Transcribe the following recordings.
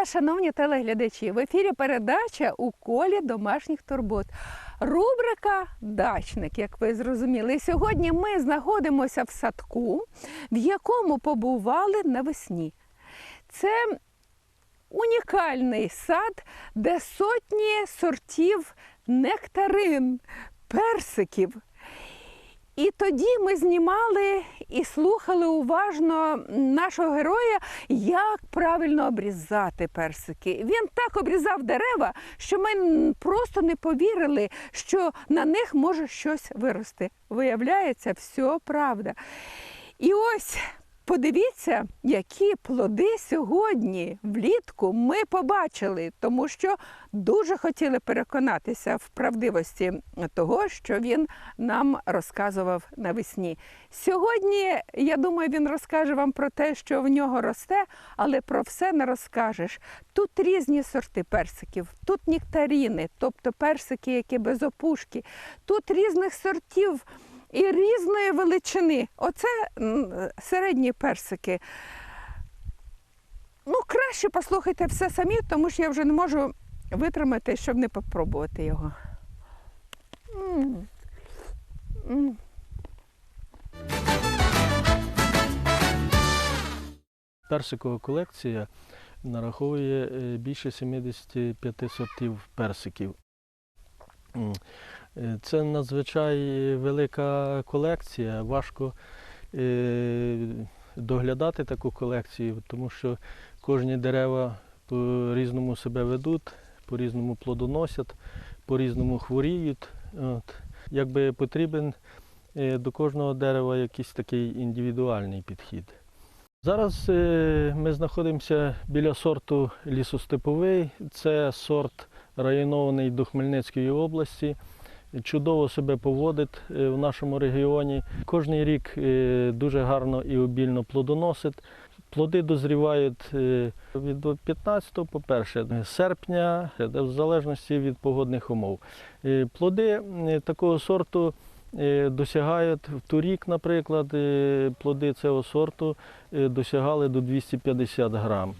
Вас, шановні телеглядачі. В ефірі передача у колі домашніх турбот. Рубрика Дачник, як ви зрозуміли. Сьогодні ми знаходимося в садку, в якому побували навесні. Це унікальний сад, де сотні сортів нектарин, персиків. І тоді ми знімали і слухали уважно нашого героя, як правильно обрізати персики. Він так обрізав дерева, що ми просто не повірили, що на них може щось вирости. Виявляється, все правда. І ось подивіться, які плоди сьогодні влітку ми побачили, тому що дуже хотіли переконатися в правдивості того, що він нам розказував навесні. Сьогодні, я думаю, він розкаже вам про те, що в нього росте, але про все не розкажеш. Тут різні сорти персиків, тут нектаріни, тобто персики, які без опушки, тут різних сортів і різної величини. Оце середні персики. Ну, краще послухайте все самі, тому що я вже не можу витримати, щоб не попробувати його. Персикова колекція нараховує е, більше 75 сортів персиків. Е, Це надзвичай велика колекція. Важко е, доглядати таку колекцію, тому що кожні дерева по-різному себе ведуть, по-різному плодоносять, по-різному хворіють. От. Якби потрібен е, до кожного дерева якийсь такий індивідуальний підхід. Зараз ми знаходимося біля сорту лісостеповий. Це сорт районований до Хмельницької області. Чудово себе поводить е, в нашому регіоні. Кожний рік е, дуже гарно і обільно плодоносить. Плоди дозрівають е, від 15 по 1 серпня, в залежності від погодних умов. Плоди такого сорту досягають в торік, наприклад, плоди цього сорту досягали до 250 грам.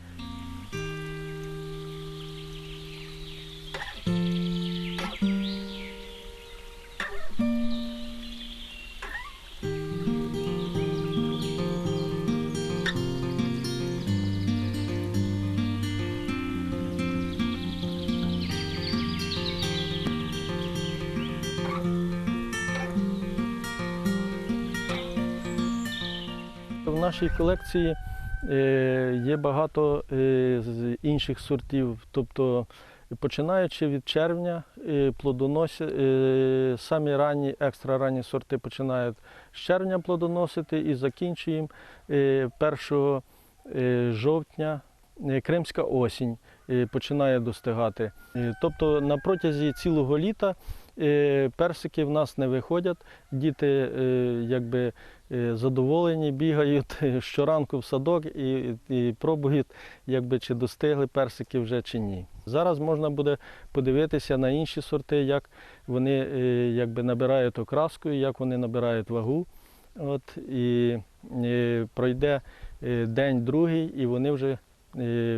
Нашій колекції е, є багато е, інших сортів, тобто починаючи від червня, е, плодоносять, самі ранні, екстра ранні сорти починають з червня плодоносити і закінчуємо е, 1 е, жовтня. Кримська осінь починає достигати. Тобто на протязі цілого літа персики в нас не виходять. Діти якби задоволені, бігають щоранку в садок і, і пробують, якби, чи достигли персики вже чи ні. Зараз можна буде подивитися на інші сорти, як вони е, якби, набирають окраску, як вони набирають вагу. От, і е, пройде е, день другий, і вони вже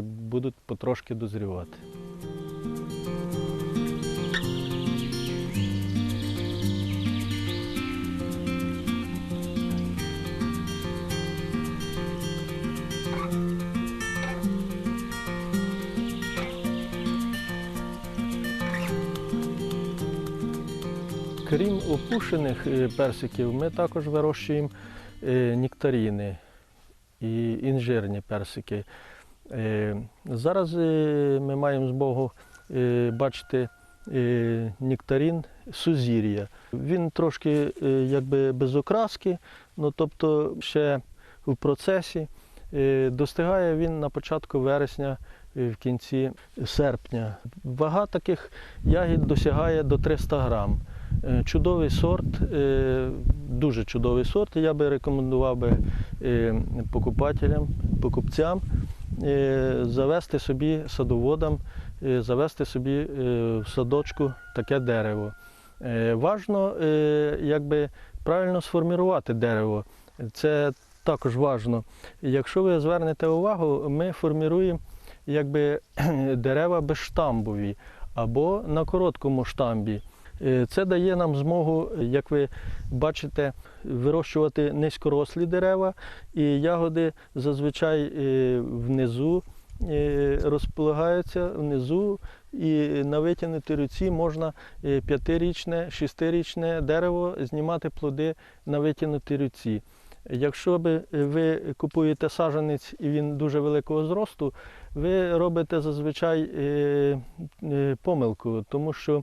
будуть потрошки дозрівати. Опушених е, персиків, ми також вирощуємо е, нектаріни і інжирні персики. Е, Зараз ми маємо змогу бачити нектарин сузір'я. Він трошки якби без окраски, ну тобто ще в процесі. Достигає він на початку вересня, в кінці серпня. Вага таких ягід досягає до 300 грам. Е, Чудовий сорт, е, дуже чудовий сорт. Я би рекомендував би е, покупателям, покупцям завести собі садоводам, завести собі в садочку таке дерево. Важно якби правильно сформувати дерево. Це також важно. Якщо ви звернете увагу, ми форміруємо якби дерева безштамбові або на короткому штамбі. Е, Це дає нам змогу, як ви бачите, вирощувати низькорослі дерева, і ягоди зазвичай е, внизу е, розполагаються внизу, і на витягнутій руці можна п'ятирічне, шестирічне дерево знімати плоди на витягнутій руці. Якщо ви купуєте саджанець і він дуже великого зросту, ви робите зазвичай помилку, тому що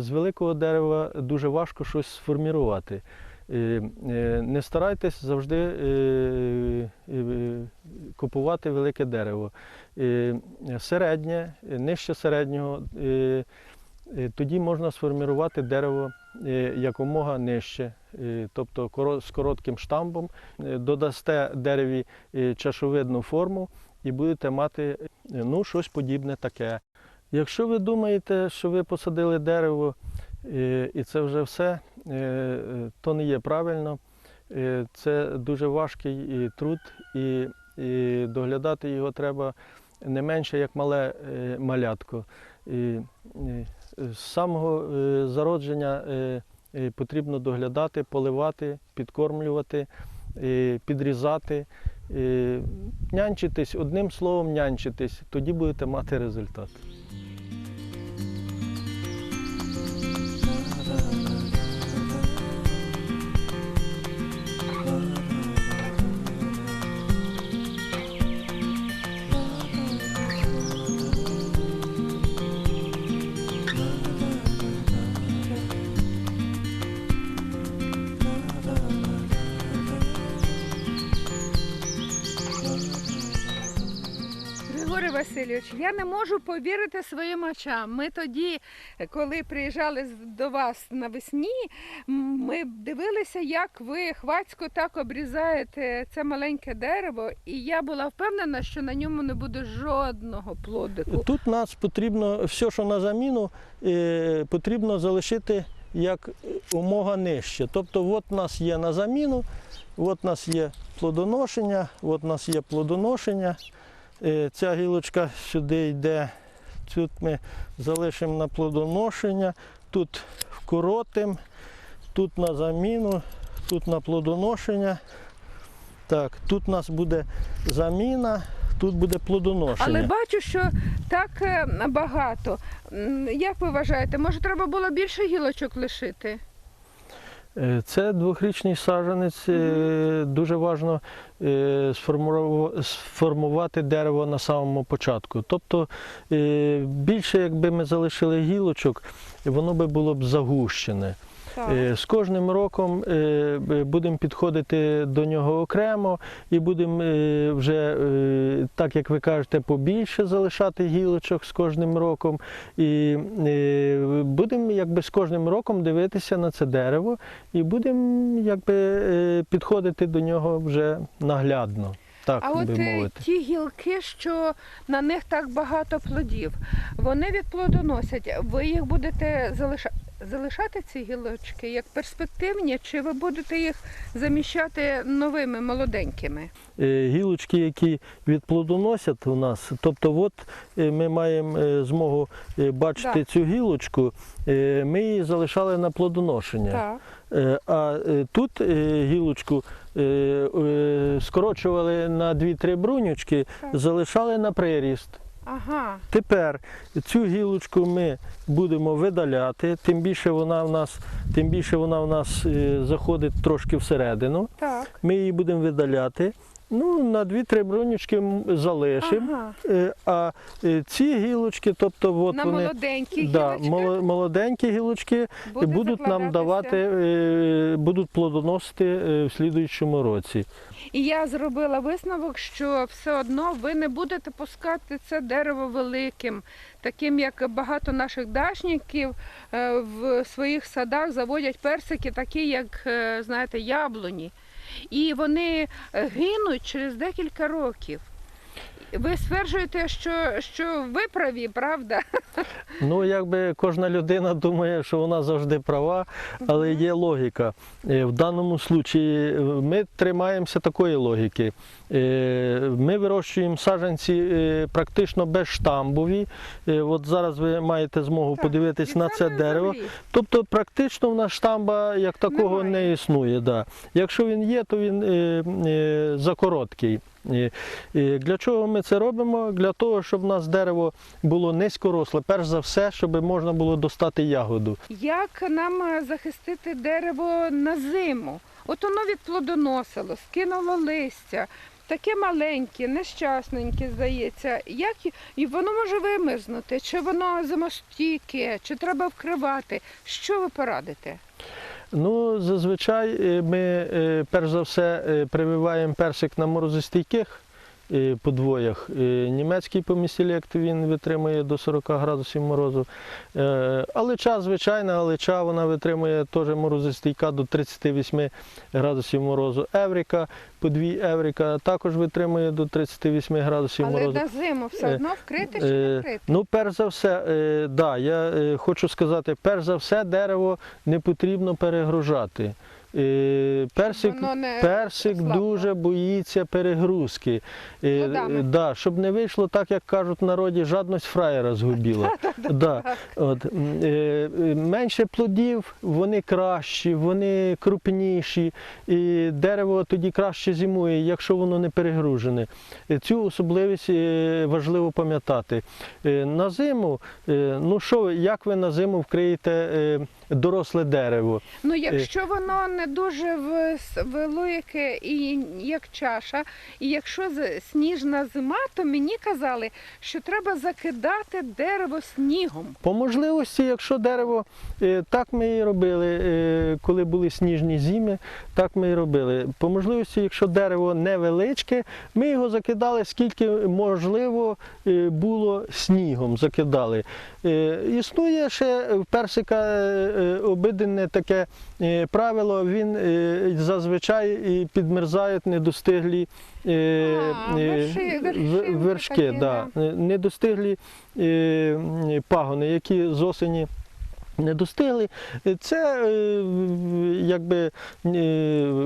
з великого дерева дуже важко щось сформірувати. Е, е, Не старайтесь завжди е, е, купувати велике дерево. Е, Середнє, е, нижче середнього, е, е, тоді можна сформірувати дерево е, якомога нижче, е, тобто з коротким штамбом, Е, додасте дереві е, чашовидну форму і будете мати е, ну, щось подібне таке. Якщо ви думаєте, що ви посадили дерево е, і це вже все, е, то не є правильно. Е, Це дуже важкий труд, і, доглядати його треба не менше, як мале малятко. І, з самого зародження потрібно доглядати, поливати, підкормлювати, підрізати, нянчитись, одним словом, нянчитись, тоді будете мати результат. Васильович, я не можу повірити своїм очам. Ми тоді, коли приїжджали до вас навесні, ми дивилися, як ви хвацько так обрізаєте це маленьке дерево, і я була впевнена, що на ньому не буде жодного плодику. Тут нас потрібно все, що на заміну, е, потрібно залишити як умога нижче. Тобто, от нас є на заміну, от нас є плодоношення, от нас є плодоношення. Е, Ця гілочка сюди йде. Тут ми залишимо на плодоношення, тут вкоротимо, тут на заміну, тут на плодоношення. Так, тут у нас буде заміна, тут буде плодоношення. Але бачу, що так е, багато. Як ви вважаєте, може треба було більше гілочок лишити? Е, Це двохрічний саджанець. е, Дуже важливо сформувати дерево на самому початку. Тобто е, більше, якби ми залишили гілочок, воно би було б загущене. Е, З кожним роком е, будемо підходити до нього окремо і будемо е, вже, так як ви кажете, побільше залишати гілочок з кожним роком. І будемо якби з кожним роком дивитися на це дерево і будемо якби підходити до нього вже наглядно. Так А от мовити. ті гілки, що на них так багато плодів, вони відплодоносять. Ви їх будете залишати. Залишати ці гілочки як перспективні, чи ви будете їх заміщати новими молоденькими? Е, гілочки, які відплодоносять у нас. Тобто, от е, ми маємо е, змогу бачити Да. цю гілочку, ми її залишали на плодоношення. Так. А тут гілочку скорочували на 2-3 брунючки, Так. залишали на приріст. Ага. Тепер цю гілочку ми будемо видаляти, тим більше вона в нас, тим більше вона в нас е, заходить трошки всередину. Так. Ми її будемо видаляти. Ну, на 2-3 брунючки м, залишимо. Ага. Е, А е, ці гілочки, тобто от на вони молоденькі да, гілочки молоденькі гілочки буде будуть нам давати, е, будуть плодоносити е, в слідуючому році. І я зробила висновок, що все одно ви не будете пускати це дерево великим, таким як багато наших дачників е, в своїх садах заводять персики, такі як е, знаєте, яблуні. І вони е, гинуть через декілька років. Ви стверджуєте, що, що ви праві, правда? Ну, якби кожна людина думає, що вона завжди права, але є логіка. Е, В даному случаї е, ми тримаємося такої логіки. Е, Ми вирощуємо саджанці практично безштамбові. От зараз ви маєте змогу Так, подивитись на це дерево. землі. Тобто практично в нас штамба як такого Немає. не існує. Да. Якщо він є, то він закороткий. Е, е, Для чого ми це робимо? Для того, щоб у нас дерево було низькоросле, перш за все, щоб можна було достати ягоду. Як нам е, захистити дерево на зиму? От воно відплодоносило, скинуло листя, таке маленьке, нещасненьке, здається. Як і воно може вимерзнути? Чи воно зимостійке, чи треба вкривати? Що ви порадите? Ну, зазвичай е, ми е, перш за все е, прививаємо персик на морозостійких подвоях. Е, Німецький помістілект він витримує до 40 градусів морозу. Е, Алича, звичайна алича, вона витримує теж морозостійка до 38 градусів морозу. Еврика, подвій Еврика також витримує до 38 градусів Але морозу. на зиму все Е, одно вкрити чи Е, не вкрити? Ну, перш за все, да, я хочу сказати, перш за все, дерево не потрібно перегружати. Е, Персик, персик дуже боїться перегрузки. Е, Плодами. е, да, щоб не вийшло так, як кажуть в народі, жадність фраєра згубіла. Да. От, менше плодів, вони кращі, вони крупніші, і дерево тоді краще зимує, якщо воно не перегружене. Цю особливість важливо пам'ятати. На зиму, ну що, як ви на зиму вкриєте доросле дерево? Ну, якщо воно не дуже велике і як чаша, і якщо сніжна зима, то мені казали, що треба закидати дерево снігом. По можливості, якщо дерево, е, так ми і робили, е, коли були сніжні зими, так ми і робили. По можливості, якщо дерево невеличке, ми його закидали скільки можливо е, було снігом. Закидали. Е, Існує ще в персика е, е, обиденне таке е, правило, він е, зазвичай і підмерзають недостиглі е, е, вершки. такі, да. Е, Недостиглі е, пагони, які з осені не достигли. Е, Це е, якби е,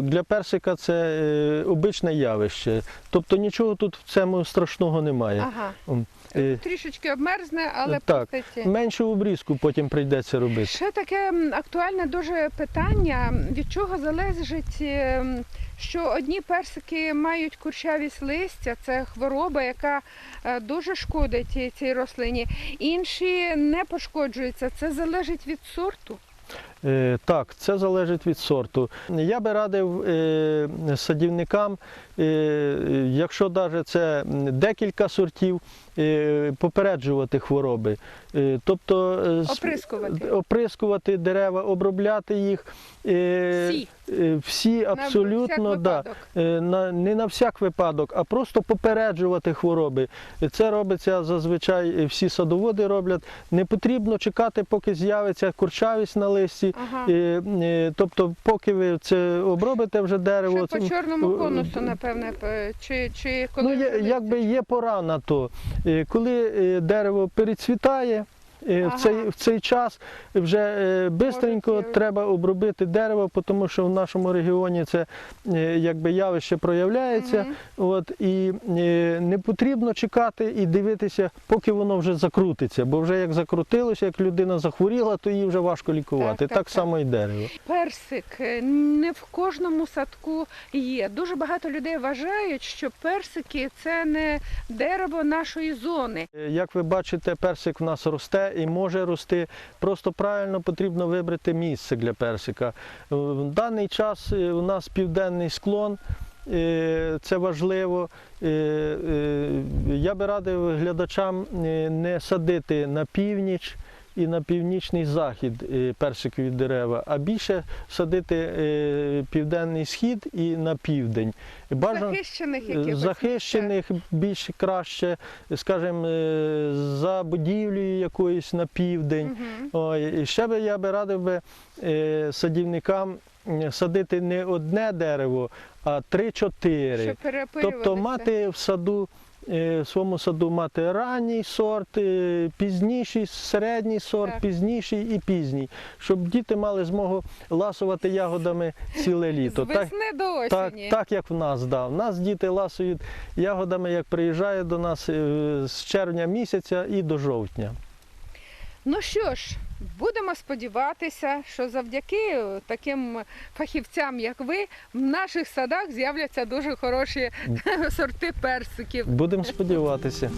для персика це е, обичне явище. Тобто нічого тут в цьому страшного немає. Ага. Е, Трішечки обмерзне, але Так. Меншу обрізку потім прийдеться робити. Ще таке актуальне дуже питання: від чого залежить, ем, що одні персики мають курчавість листя, це хвороба, яка е, дуже шкодить цій- рослині. Інші не пошкоджуються. Це залежить від сорту. Е, Так, це залежить від сорту. Я би радив е, садівникам, е, якщо навіть це декілька сортів, е, попереджувати хвороби. Е, Тобто е, Оприскувати. оприскувати дерева, обробляти їх. е, Всі. е, Всі абсолютно, на да. Е, на, не на всяк випадок, а просто попереджувати хвороби. Е, Це робиться зазвичай е, всі садоводи роблять. Не потрібно чекати, поки з'явиться курчавість на листі. Ага. Е, е, Тобто, поки ви це обробите вже дерево, Ще по чорному е, конусу, напевне, чи, чи коли ну, є, якби є пора на то. Е, Коли е, дерево перецвітає, Ага. в, цей, в цей час вже е, Можуть, е, треба обробити дерево, тому що в нашому регіоні це е, якби явище проявляється. Мгм. От, і е, не потрібно чекати і дивитися, поки воно вже закрутиться. Бо вже як закрутилося, як людина захворіла, то її вже важко лікувати. Так, Так, так, так. само і дерево. Персик е, не в кожному садку є. Дуже багато людей вважають, що персики це не дерево нашої зони. Е, Як ви бачите, персик в нас росте і може рости. Просто правильно потрібно вибрати місце для персика. Е, В даний час е, у нас південний склон. е, Це важливо. Я би радив глядачам не садити на північ і на північний захід е, персикові дерева, а більше садити е, південний схід і на південь. Бажано- Захищених якихось захищених більш краще, скажімо, е, за будівлею якоюсь на південь. Мгм. Ой, і ще би я би радив би е, садівникам садити не одне дерево, а три-чотири. Тобто мати в саду е, в своєму саду мати ранній сорт, е, пізніший, середній сорт, Так. пізніший і пізній, щоб діти мали змогу ласувати ягодами ціле літо. З Так, до осені. так як в нас, да. В нас діти ласують ягодами, як приїжджають до нас е, з червня місяця і до жовтня. Ну що ж, будемо сподіватися, що завдяки таким фахівцям, як ви, в наших садах з'являться дуже хороші сорти персиків. Будемо сподіватися.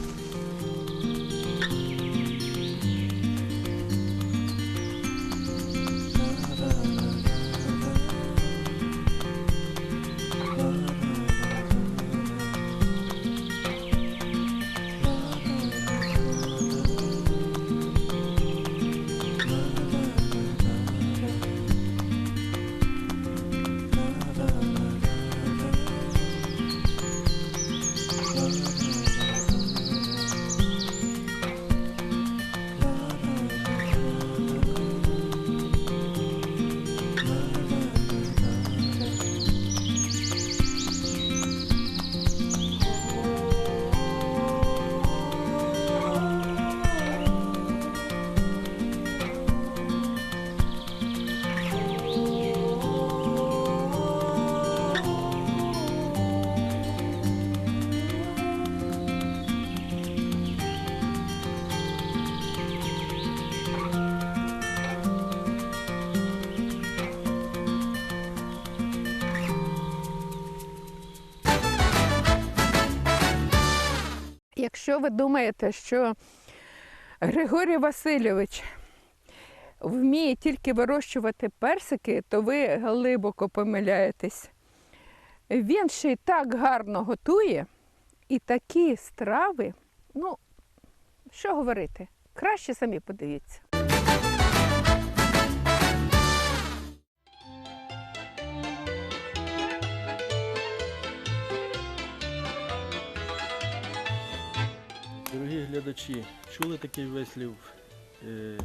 Якщо ви думаєте, що Григорій Васильович вміє тільки вирощувати персики, то ви глибоко помиляєтесь. Він ще й так гарно готує, і такі страви, ну, що говорити, краще самі подивіться. Дорогі глядачі, чули такий вислів е,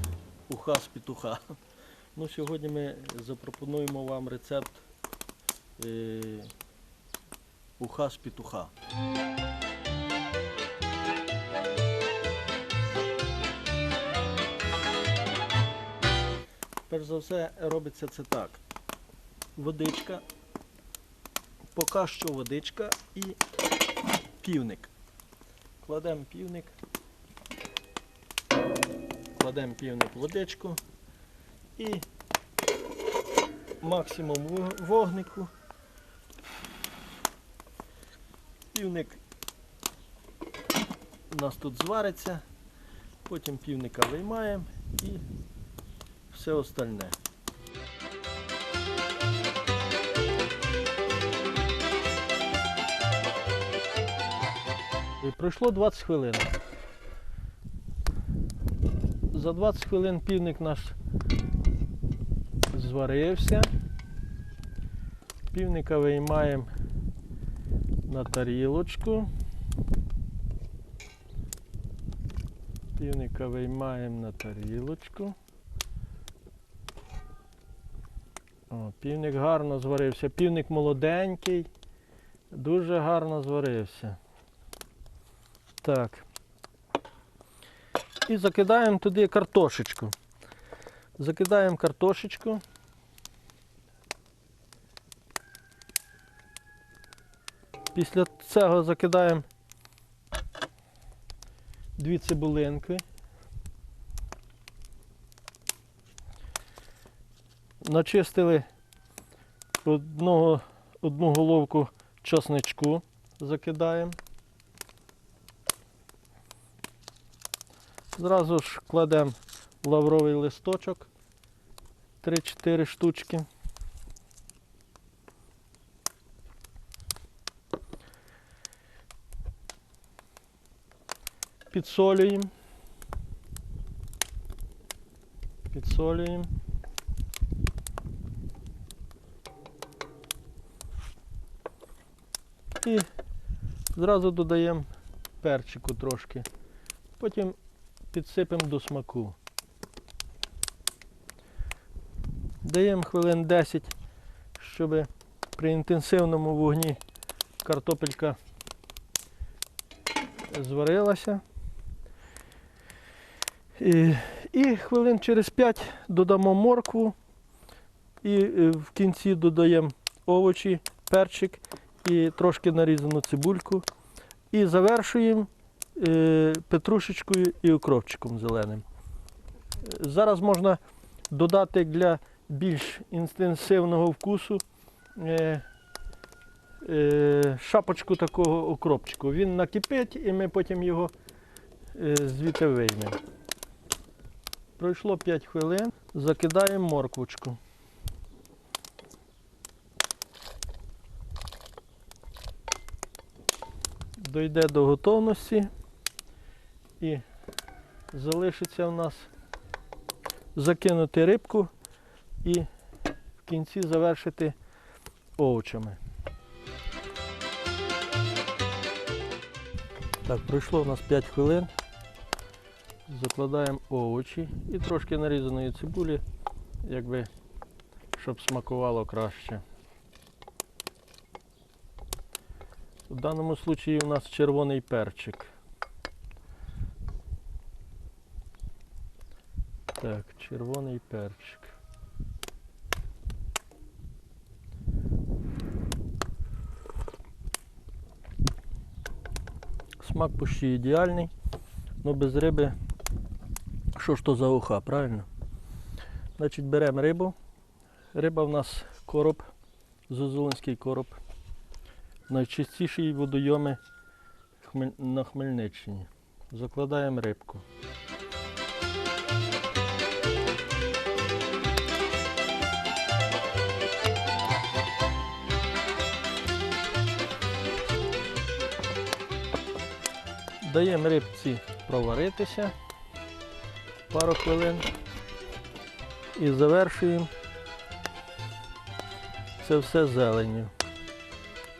уха з петуха. Ну, сьогодні ми запропонуємо вам рецепт е, уха з петуха. Перш за все робиться це так. Водичка, поки що водичка і півник. Кладемо півник. Кладемо півник в водичку і максимум вогнику. Півник у нас тут звариться, потім півника виймаємо і все остальне. І пройшло 20 хвилин. За 20 хвилин півник наш зварився. Півника виймаємо на тарілочку. Півника виймаємо на тарілочку. О, півник гарно зварився. Півник молоденький, дуже гарно зварився. Так. І закидаємо туди картошечку. Закидаємо картошечку. Після цього закидаємо дві цибулинки. Начистили одного, одну головку часничку, закидаємо. Зразу ж кладемо лавровий листочок 3-4 штучки. Підсолюємо. Підсолюємо. І зразу додаємо перчику трошки. Потім підсипемо до смаку. Даємо хвилин 10, щоб при інтенсивному вогні картопелька зварилася. І, і хвилин через 5 додамо моркву. І е, в кінці додаємо овочі, перчик і трошки нарізану цибульку. І завершуємо петрушечкою і укропчиком зеленим. Е, Зараз можна додати для більш інтенсивного вкусу е, е, шапочку такого укропчику. Він накипить і ми потім його е, звідти виймемо. Пройшло 5 хвилин, закидаємо морквочку. Дойде до готовності і залишиться в нас закинути рибку і в кінці завершити овочами. Так, пройшло у нас 5 хвилин. Закладаємо овочі і трошки нарізаної цибулі, якби, щоб смакувало краще. В даному случаї у нас червоний перчик. Так, червоний перчик. Смак почти ідеальний, але без риби що ж то за уха, правильно? Значить, беремо рибу. Риба в нас короб, зозулинський короб. Найчастіші водойоми на Хмельниччині. Закладаємо рибку. Даємо рибці проваритися пару хвилин і завершуємо це все зеленню.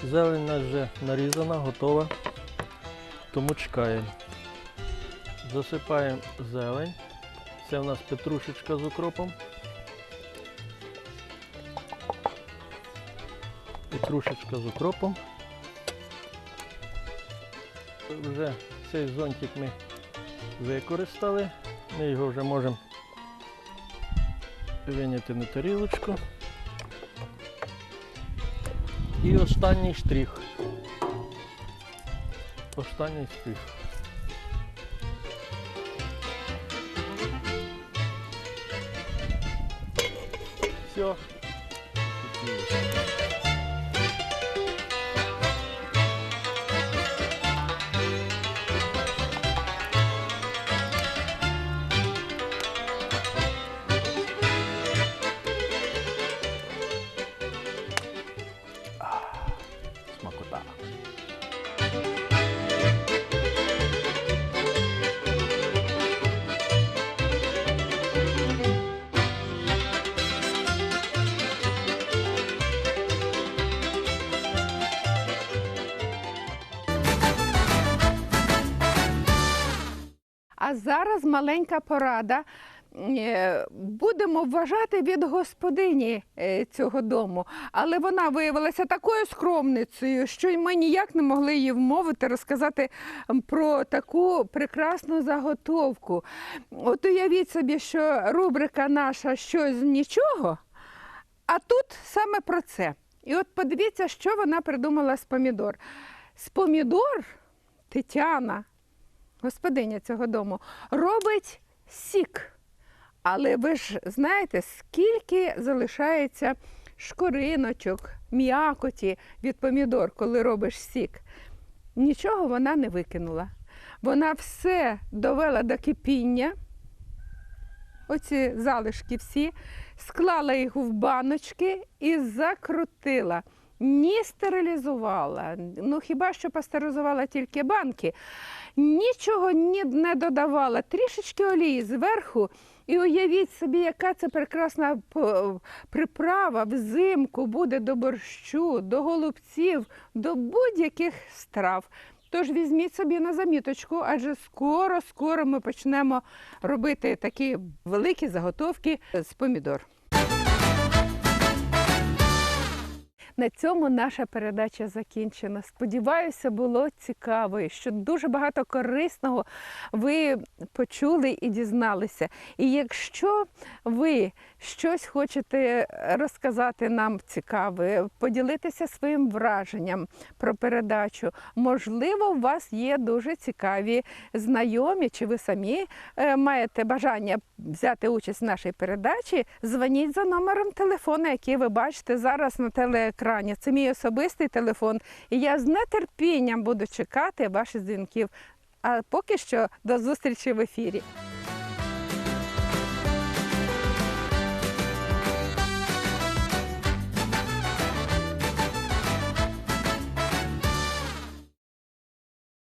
Зелень у нас вже нарізана, готова, тому чекаємо. Засипаємо зелень. Це у нас петрушечка з укропом. Петрушечка з укропом. Вже цей зонтик ми використали. Ми його вже можемо виняти на тарілочку. І останній штрих. Останній штрих. А зараз маленька порада. Е, Будемо вважати від господині е, цього дому, але вона виявилася такою скромницею, що й ми ніяк не могли її вмовити розказати про таку прекрасну заготовку. От уявіть собі, що рубрика наша щось з нічого, а тут саме про це. І от подивіться, що вона придумала з помідор. З помідор Тетяна господиня цього дому, робить сік. Але ви ж знаєте, скільки залишається шкориночок, м'якоті від помідор, коли робиш сік. Нічого вона не викинула. Вона все довела до кипіння, оці залишки всі, склала їх в баночки і закрутила. Ні стерилізувала, ну хіба що пастеризувала тільки банки. Нічого ні не додавала, трішечки олії зверху. І уявіть собі, яка це прекрасна приправа взимку буде до борщу, до голубців, до будь-яких страв. Тож візьміть собі на заміточку, адже скоро, скоро ми почнемо робити такі великі заготовки з помідор. На цьому наша передача закінчена. Сподіваюся, було цікаво, що дуже багато корисного ви почули і дізналися. І якщо ви щось хочете розказати нам цікаве, поділитися своїм враженням про передачу, можливо, у вас є дуже цікаві знайомі, чи ви самі е, маєте бажання взяти участь в нашій передачі, дзвоніть за номером телефону, який ви бачите зараз на телеекрані. Це мій особистий телефон, і я з нетерпінням буду чекати ваших дзвінків. А поки що до зустрічі в ефірі.